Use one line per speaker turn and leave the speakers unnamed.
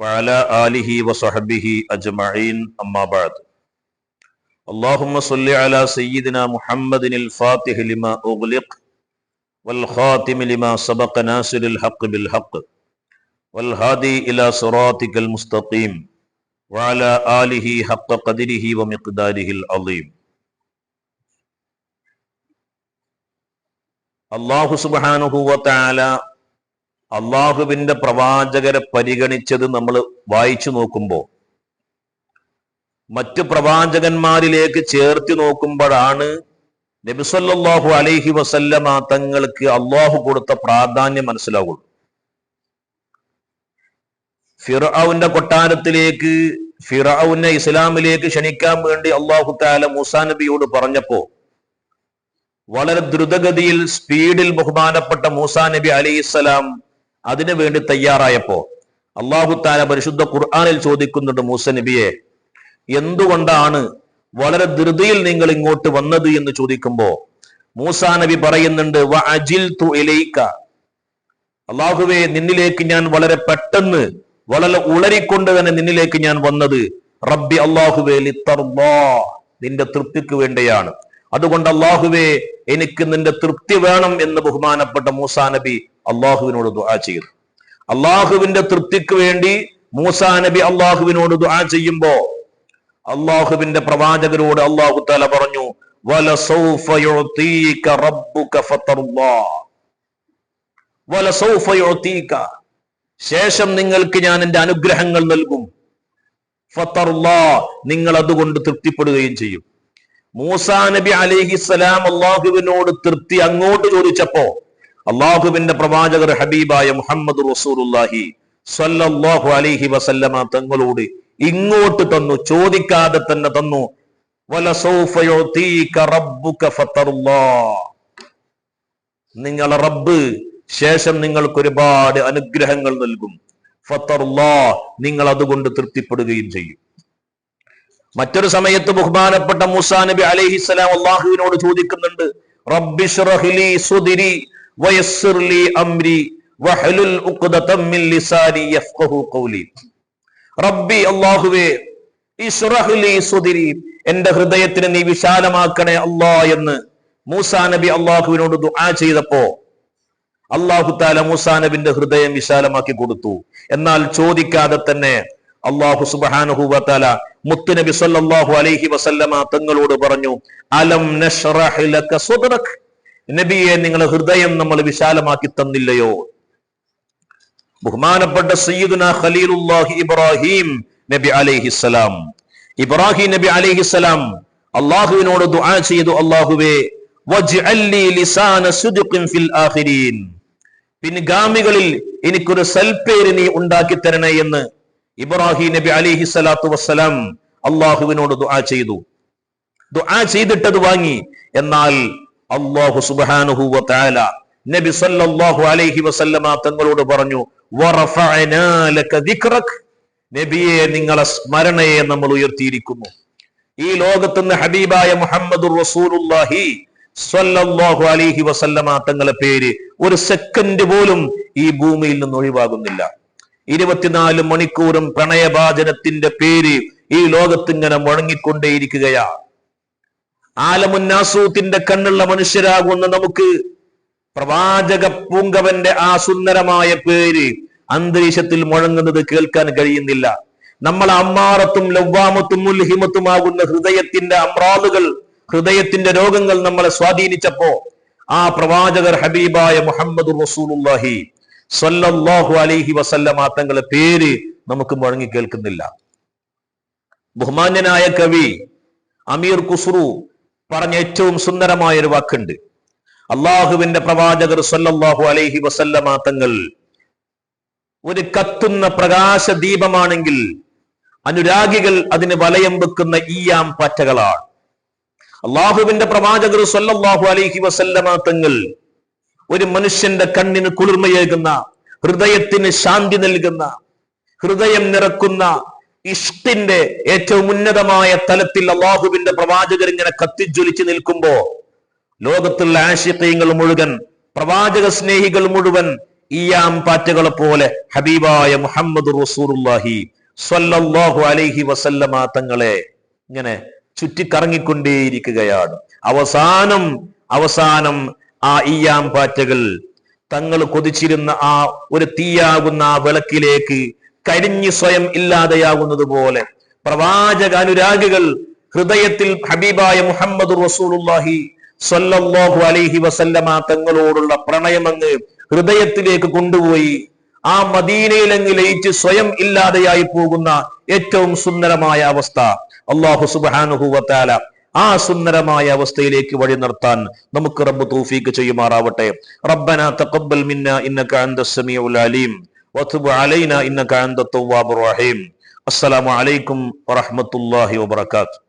وعلى آله وصحبه أجمعين أما بعد اللهم صل على سيدنا محمد الفاتح لما أغلق والخاتم لما سبق ناصر الحق بالحق والهادي إلى صراطك المستقيم وعلى آله حق قدره ومقداره العظيم അള്ളാഹു സുബാനുഭൂവത്താല അള്ളാഹുവിന്റെ പ്രവാചകരെ പരിഗണിച്ചത് നമ്മൾ വായിച്ചു നോക്കുമ്പോൾ മറ്റു പ്രവാചകന്മാരിലേക്ക് ചേർത്തി നോക്കുമ്പോഴാണ് നബിസല്ലാഹു അലൈഹി വസല്ലമ തങ്ങൾക്ക് അള്ളാഹു കൊടുത്ത പ്രാധാന്യം മനസ്സിലാവുള്ളൂ. ഫിറൌന്റെ കൊട്ടാരത്തിലേക്ക് ഫിറൌനെ ഇസ്ലാമിലേക്ക് ക്ഷണിക്കാൻ വേണ്ടി അള്ളാഹു താല മൂസാ നബിയോട് പറഞ്ഞപ്പോ വളരെ ദ്രുതഗതിയിൽ സ്പീഡിൽ ബഹുമാനപ്പെട്ട മൂസാ നബി അലൈഹിസ്സലാം അതിനു വേണ്ടി തയ്യാറായപ്പോ അള്ളാഹു താല പരിശുദ്ധ ഖുർആാനിൽ ചോദിക്കുന്നുണ്ട് മൂസ നബിയെ എന്തുകൊണ്ടാണ് വളരെ ധൃതിയിൽ നിങ്ങൾ ഇങ്ങോട്ട് വന്നത് എന്ന് ചോദിക്കുമ്പോ മൂസ നബി പറയുന്നുണ്ട് അള്ളാഹുവെ നിന്നിലേക്ക് ഞാൻ വളരെ പെട്ടെന്ന് വളരെ ഉളരിക്കൊണ്ട് തന്നെ നിന്നിലേക്ക് ഞാൻ വന്നത് റബ്ബി അള്ളാഹുവേ നിന്റെ തൃപ്തിക്ക് വേണ്ടിയാണ്. അതുകൊണ്ട് അള്ളാഹുവേ എനിക്ക് നിന്റെ തൃപ്തി വേണം എന്ന് ബഹുമാനപ്പെട്ട മൂസാ നബി അള്ളാഹുവിനോട് ദുആ ചെയ്തു അള്ളാഹുവിന്റെ തൃപ്തിക്ക് വേണ്ടി മൂസാ നബി അള്ളാഹുവിനോട് ദുആ ചെയ്യുമ്പോ അള്ളാഹുവിന്റെ പ്രവാചകരോട് അള്ളാഹു താല പറഞ്ഞു ശേഷം നിങ്ങൾക്ക് ഞാൻ എന്റെ അനുഗ്രഹങ്ങൾ നൽകും. നിങ്ങൾ അതുകൊണ്ട് തൃപ്തിപ്പെടുകയും ചെയ്യും. മൂസാ നബി അലിഹിസ്സലാം അള്ളാഹുവിനോട് തൃപ്തി അങ്ങോട്ട് ചോദിച്ചപ്പോ അള്ളാഹുവിന്റെ പ്രവാചകർ ഹബീബായ മുഹമ്മദ് റസൂലുല്ലാഹി സ്വല്ലല്ലാഹു അലൈഹി വസല്ലമ തങ്ങളോട് ഇങ്ങോട്ട് തന്നു ചോദിക്കാതെ തന്നെ തന്നു. നിങ്ങൾ റബ്ബ് ശേഷം നിങ്ങൾക്ക് ഒരുപാട് അനുഗ്രഹങ്ങൾ നൽകും. ഫത്തറുല്ലാ നിങ്ങൾ അതുകൊണ്ട് തൃപ്തിപ്പെടുകയും ചെയ്യും. മറ്റൊരു സമയത്ത് ബഹുമാനപ്പെട്ട മൂസാ നബി അലൈഹിസ്സലാം അള്ളാഹുവിനോട് ചോദിക്കുന്നുണ്ട് റബ്ബിഷ്റഹ്ലി സുദിരി. വയസ്സിർലി അംരി വഹലുൽ യഫ്ഖഹു ഖൗലി. റബ്ബി അല്ലാഹുവേ എന്റെ ഹൃദയത്തിന് നീ വിശാലമാക്കണേ അല്ലാ എന്ന് മൂസാ നബി അള്ളാഹുവിനോട് ദുആ ചെയ്തപ്പോ അള്ളാഹു താല മൂസാ നബിന്റെ ഹൃദയം വിശാലമാക്കി കൊടുത്തു. എന്നാൽ ചോദിക്കാതെ തന്നെ അള്ളാഹു തആല താല മുത്തുനബി സല്ലല്ലാഹു അലൈഹി വസല്ലമ തങ്ങളോട് പറഞ്ഞു അലം നശ്റഹ് ലക സുദ്റക് നബിയെ നിങ്ങളെ ഹൃദയം നമ്മൾ വിശാലമാക്കി തന്നില്ലയോ? ബഹുമാനപ്പെട്ട സയ്യിദുന ഖലീലുല്ലാഹി ഇബ്രാഹിം നബി അലൈഹിസ്സലാം ഇബ്രാഹിം നബി അലൈഹിസ്സലാം അള്ളാഹുവിനോട് ദുആ ചെയ്തു അള്ളാഹുവേ പിൻഗാമികളിൽ എനിക്കൊരു സൽപ്പേര് നീ ഉണ്ടാക്കി തരണേ എന്ന് ഇബ്രാഹിം നബി അലിഹി സ്വലാത്തു വസ്സലാം അള്ളാഹുവിനോട് ദുആ ചെയ്തു. ദുആ ചെയ്തിട്ടത് വാങ്ങി. എന്നാൽ അള്ളാഹു സുബ്ഹാനഹു വ തആല നബി സല്ലല്ലാഹു അലൈഹി വസല്ലമ തങ്ങളോട് പറഞ്ഞു നബിയെ നിങ്ങളെ സ്മരണയെ നമ്മൾ ഉയർത്തിയിരിക്കുന്നു. ഈ ലോകത്തുനിന്ന് ഹബീബായ മുഹമ്മദ് റസൂലുള്ളാഹി സല്ലല്ലാഹു അലൈഹി വസല്ലമ തങ്ങളെ പേര് ഒരു സെക്കൻഡ് പോലും ഈ ഭൂമിയിൽ നിന്ന് ഒഴിവാകുന്നില്ല. ഇരുപത്തിനാല് മണിക്കൂറും പ്രണയഭാചനത്തിന്റെ പേര് ഈ ലോകത്ത് ലോകത്തിങ്ങനെ മുഴങ്ങിക്കൊണ്ടേയിരിക്കുകയാ ആലമുന്നാസൂത്തിന്റെ കണ്ണുള്ള മനുഷ്യരാകുന്ന നമുക്ക് പ്രവാചക പൂങ്കവന്റെ ആ സുന്ദരമായ പേര് അന്തരീക്ഷത്തിൽ മുഴങ്ങുന്നത് കേൾക്കാൻ കഴിയുന്നില്ല. നമ്മൾ അമ്മാറത്തും ലവ്വാമത്തും മുൽഹിമത്തുമാകുന്ന ഹൃദയത്തിന്റെ അമ്രാദുകൾ ഹൃദയത്തിന്റെ രോഗങ്ങൾ നമ്മളെ സ്വാധീനിച്ചപ്പോ ആ പ്രവാചകർ ഹബീബായ മുഹമ്മദ് റസൂലുള്ളാഹി സ്വല്ലല്ലാഹു അലൈഹി വസല്ലമ തങ്ങളെ പേര് നമുക്ക് മുഴങ്ങി കേൾക്കുന്നില്ല. ബഹുമാന്യനായ കവി അമീർ കുസ്രു പറഞ്ഞ ഏറ്റവും സുന്ദരമായ ഒരു വാക്കുണ്ട്. അള്ളാഹുവിന്റെ പ്രവാചകർ സല്ലല്ലാഹു അലൈഹി വസല്ലമ തങ്ങൾ ഒരു കത്തുന്ന പ്രകാശ ദീപമാണെങ്കിൽ അനുരാഗികൾ അതിന് വലയം വെക്കുന്ന ഈയാം പാറ്റകളാണ്. അള്ളാഹുവിന്റെ പ്രവാചകർ സല്ലല്ലാഹു അലൈഹി വസല്ലമ തങ്ങൾ ഒരു മനുഷ്യന്റെ കണ്ണിന് കുളിർമയേകുന്ന ഹൃദയത്തിന് ശാന്തി നൽകുന്ന ഹൃദയം നിറക്കുന്ന ഇഷ്ടിന്റെ ഏറ്റവും ഉന്നതമായ തലത്തിൽ അള്ളാഹുവിന്റെ പ്രവാചകർ ഇങ്ങനെ കത്തിജ്വലിച്ച് നിൽക്കുമ്പോ ലോകത്തുള്ള ആശയങ്ങൾ മുഴുവൻ പ്രവാചക സ്നേഹികൾ മുഴുവൻ ഈയാം പാറ്റകളെ പോലെ ഹബീബായ മുഹമ്മദ് സ്വല്ലല്ലാഹു അലൈഹി വസല്ലമ തങ്ങളെ ഇങ്ങനെ ചുറ്റിക്കറങ്ങിക്കൊണ്ടേയിരിക്കുകയാണ്. അവസാനം അവസാനം ആ ഈയാം പാറ്റകൾ തങ്ങൾ കൊതിച്ചിരുന്ന ആ ഒരു തീയാകുന്ന ആ വിളക്കിലേക്ക് കരിഞ്ഞ് സ്വയം ഇല്ലാതെയാകുന്നത് പോലെ. പ്രവാചക അനുരാഗികൾ ഹൃദയത്തിൽ ഹബീബായ മുഹമ്മദ് റസൂലുള്ളാഹി സ്വല്ലല്ലാഹു അലൈഹി വസല്ലമ തങ്ങളോടുള്ള പ്രണയമങ്ങ് ഹൃദയത്തിലേക്ക് കൊണ്ടുപോയി. ആ മദീനയിൽ അങ്ങ് ലയിച്ച് സ്വയം ഇല്ലാതെയായി പോകുന്ന ഏറ്റവും സുന്ദരമായ അവസ്ഥ അള്ളാഹു സുബാനുഹൂവത്താല ആ സുന്ദരമായ അവസ്ഥയിലേക്ക് വഴി നടത്താൻ നമുക്ക് റബ്ബ് തൗഫീക്ക് ചെയ്യുമാറാവട്ടെ. റബ്ബന തഖബ്ബൽ മിന്ന ഇന്നക അൻത അലീം. വതുബ് അലൈന ഇന്നക അൻത തവ്വാബുർ റഹീം അസ്സലാമു അലൈക്കും വറഹ്മത്തുള്ളാഹി വബറകാതുഹു